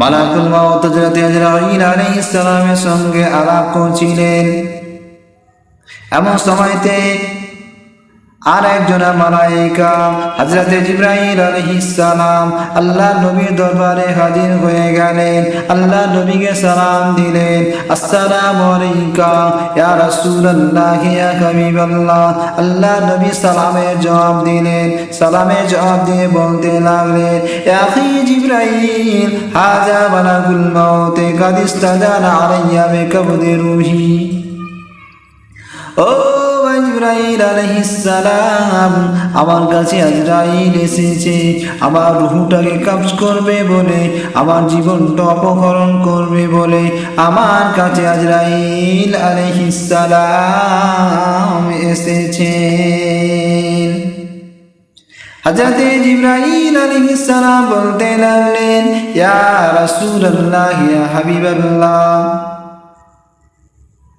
মালাকুল মাউত হযরত আজরাইল আলাইহিস সালামের সঙ্গে আলাপ করছিলেন। এমন সময়তে আর একজন মালাইকা, হযরত জিব্রাইল আলাইহিস সালাম আল্লাহ নবীর দরবারে হাজির হয়ে গেলেন আল্লাহ নবীকে সালাম দিলেন, আসসালামু আলাইকা, ইয়া রাসূলুল্লাহ, ইয়া হাবিবাল্লাহ। আল্লাহ নবী সালামের জবাব দিলেন সালামের জবাব দিয়ে বলতে লাগলেন ইয়া আখি জিব্রাইল হাজা বালাগুল মাউত কাদ ইস্তাজানা আলাইয়া বিকাবদি রূহি। ও আজরাইল আলাইহিস সালাম আমার কাছে আজরাইল এসেছে, আমার রুহটাকে কবজ করবে বলে, আমার জীবনটা অপহরণ করবে বলে আমার কাছে আজরাইল আলাইহিস সালাম এসেছে। হজরতে জিব্রাইল আলাইহিস সালাম বলতে লাগলেন, ইয়া রাসূলুল্লাহ, ইয়া হাবিবাল্লাহ।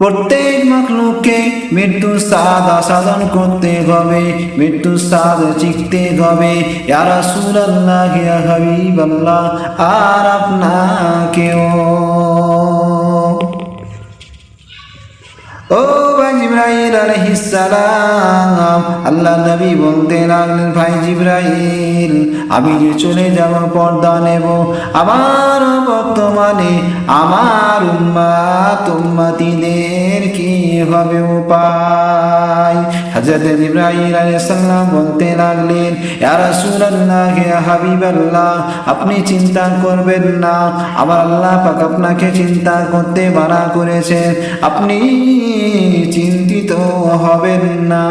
প্রত্যেক মখলুককে মৃত্যুর স্বাদ আসাদন করতে হবে মৃত্যুর স্বাদ চিকতে হবে। ইয়া রাসূলুল্লাহ, ইয়া হাবিবাল্লাহ, আর আপনাকেও। ও ভাই জিব্রাইল আলাইহিস সালাম, আল্লাহ নবী বলতে লাগলেন ভাই জিব্রাইল, আমি যে চলে যাব পর্দা নেব। আমার বর্তমানে আমার উম্মাত উম্মাতিদের কি হবে উপায় হজরত ইব্রাহিম আলাইহিস সালাম বলতে লাগলেন, ইয়া রাসূলুল্লাহ ইয়া হাবিবাল্লাহ, আপনি চিন্তা করবেন না। আমার আল্লাহ পাক আপনাকে চিন্তা করতে মানা করেছেন। আপনি চিন্তিত হবেন না।